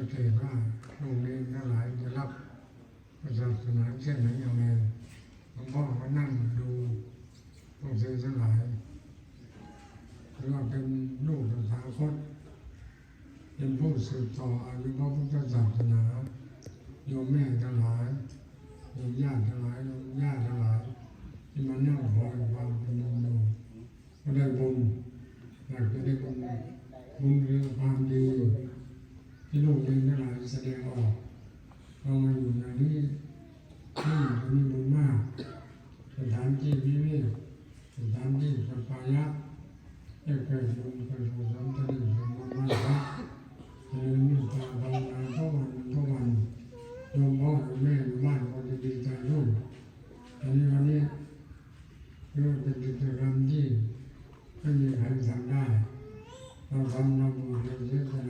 งใจว่าพรุ่งนี้ทั้งหลายจะรับประศาสนาเช่นไหนอย่างไรหลวงพ่อก็นั่งดูพวกเธอทั้งหลายเราเป็นลูกสาวคนเป็นผู้สืบต่ออายุพระพุทธศาสนาโยมแม่ทั้งหลายโยมญาติทั้งหลายโยมญา มันแสดงออกพามาอยู่ในที่ที่อยู่นี้มันมากสถานที่วิเวกสถานที่สัปายะได้เกินลมเกิดลมสัมผัสลมมากๆนะเรียนมีตาภาวนาทุกวันทุกวันโยมพ่อแม่อยู่บ้านก็จะดีใจด้วยอันนี้วันนี้ก็เป็นกิจกรรมที่ไม่มีใครทำได้เราทำนำมือเรียเยอะขนา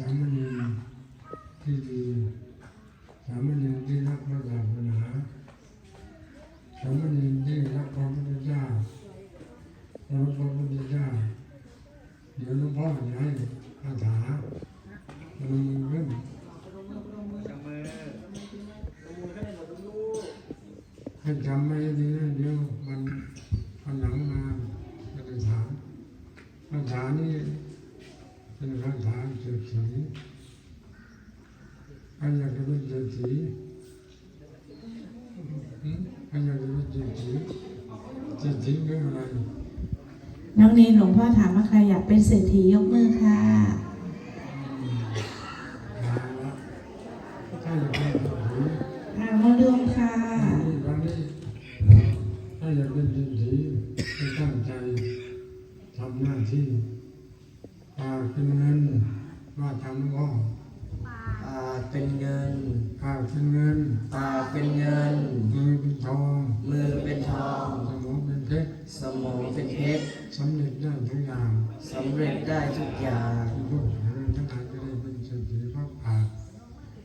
สามเญรที่ดีสามเญรที่รักพระศาสนาสามเญรที่รักพระพุทธเจ้ารักพระพุทธเจ้าเดี๋ยวหลวงพ่อจะให้คาถามันเริ่มให้จำไม่ดีเดี๋ยวมันมันหลังมาเป็นฐานคาถานี่เป็นคาถา ศรษฐีใครอยากจะเป็นเศรษฐีหืมใครอยากจะเป็นเศรษฐีเศรษฐีคืออะไรน้องนีหลวงพ่อถามว่าใครอยากเป็นเศรษฐียกมือค่ะ ปากเป็นเงินปากเป็นเงินปากเป็นเงิน มือเป็นทอง มือเป็นทอง สมองเป็นเพชร สมองเป็นเพชรสำเร็จได้ทุกอย่างสำเร็จได้ทุกอย่างทุกอย่างทั้งหลายจะได้เป็นเศรษฐีพระปาก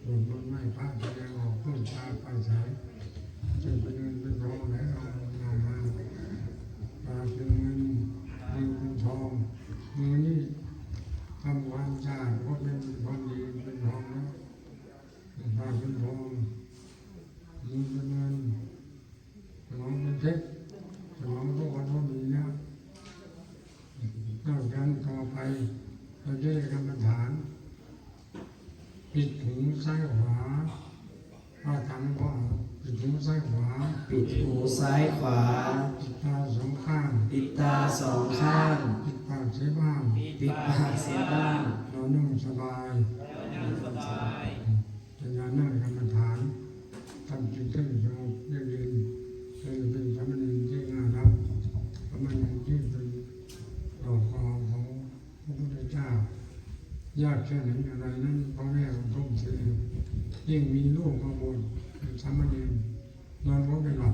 หลวงพ่อไม่พระแสดงออกพูดจาไปใช้ เราจะได้กรรมฐาน ปิดหูซ้ายขวาว่าทำก็ปิดหูซ้ายขวา ปิดหูซ้ายขวา ปิดตาสองข้าง ปิดตาสองข้าง ปิดปากเสียบ้าง ปิดปากเสียบ้างนอนนุ่งสบายจะ ยากแค่ไหนอะไรนั้นพ่อแม่ของทุ่มเทยิ่งมีลูกมาบนเป็นสามเณรนอนก็ไม่หลับ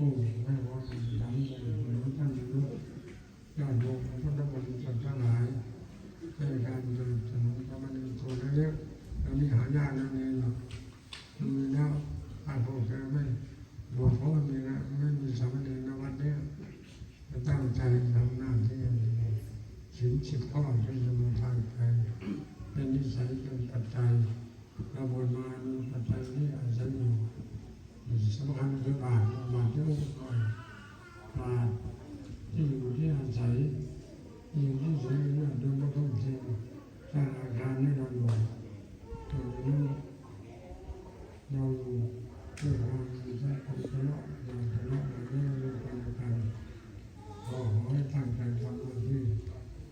โอ้ให้พรทำใจหรือท่านรู้ญาติโยมพุทธบริษัททั้งหลายได้การสนับสนุนพระมันเป็นตัวเล็กๆแล้วนี่หายากนั่นเองมีแล้วอาจพวกแกไม่บวชเพราะมีนะไม่มีสามเณรในวันเนี้ยจะตั้งใจทำหน้าที่ศีลสิบข้อที่จะมาทางไปเป็นนิสัยเป็นปัจจัยเราบนมามีปัจจัยที่อาศัยอยู่ สำคัญคือบาทบาทที่ลูกคอยบาทที่อยู่ที่อาศัยที่อยู่ที่ใช้เนี่ยโดยไม่ต้องเทสร้างอาคารให้เราอยู่ตรงนี้เราอยู่ด้วยความใช้ความทะเลาะอย่างทะเลาะอย่างนี้เราเป็นกันขอให้ตั้งใจทำหน้าที่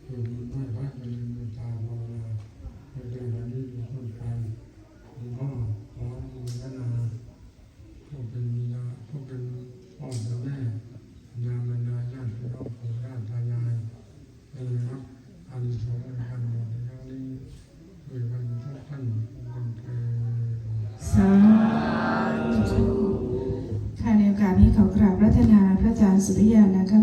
คือมันไม่พักเป็นเมตตาภาวนาในเรื่องวันนี้เป็นต้นไปหลวงพ่อขอมูลนาผู้เป็นมีนาผู้เป็นพ่อเป็นแม่ยามบรรดาญาติพี่น้องปู่ย่าตายายได้รับอันสงส์ในการบวชในครั้งนี้ด้วยกันทุกท่านเป็นเท สาธุค่ะในโอกาสนี้ขอกราบรัตนาพระอาจารย์สุริยานาคะ